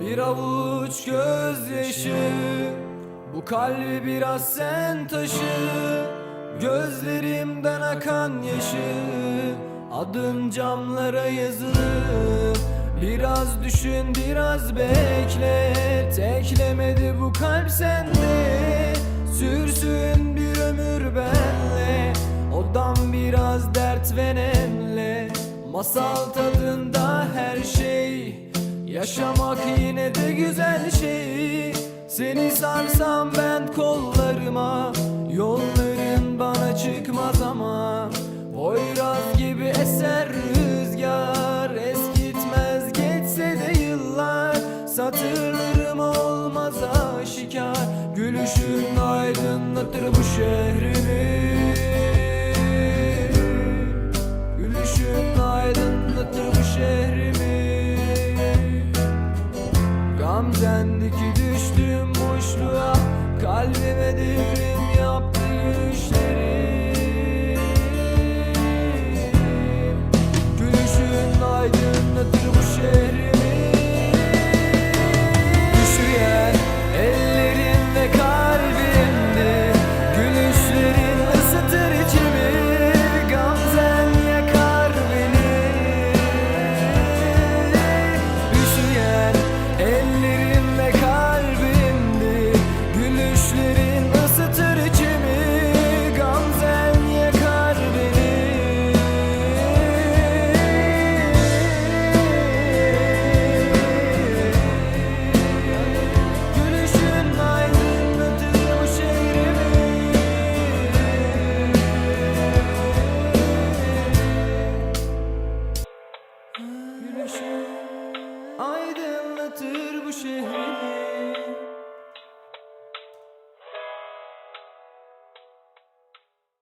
Bir avuç gözyaşı Bu kalbi biraz sen taşı. Gözlerimden akan yaşı Adım camlara yazılı. Biraz düşün biraz bekle Teklemedi bu kalp sende. Sürsün bir ömür benle Odam biraz dert ve nemle. Masal tadında her şey Yaşamak yine de güzel şey. Seni sarsam ben kollarıma Yolların bana çıkmaz ama. Poyraz gibi eser rüzgar Eskitmez geçse de yıllar. Satırlarım olmaz aşikar Gülüşün aydınlatır bu şehrimi Gamzendeki düştüğüm boşluğa. Kalbime devrim yaptı gülüşleri düşün şey. Aydınlatır bu şehri.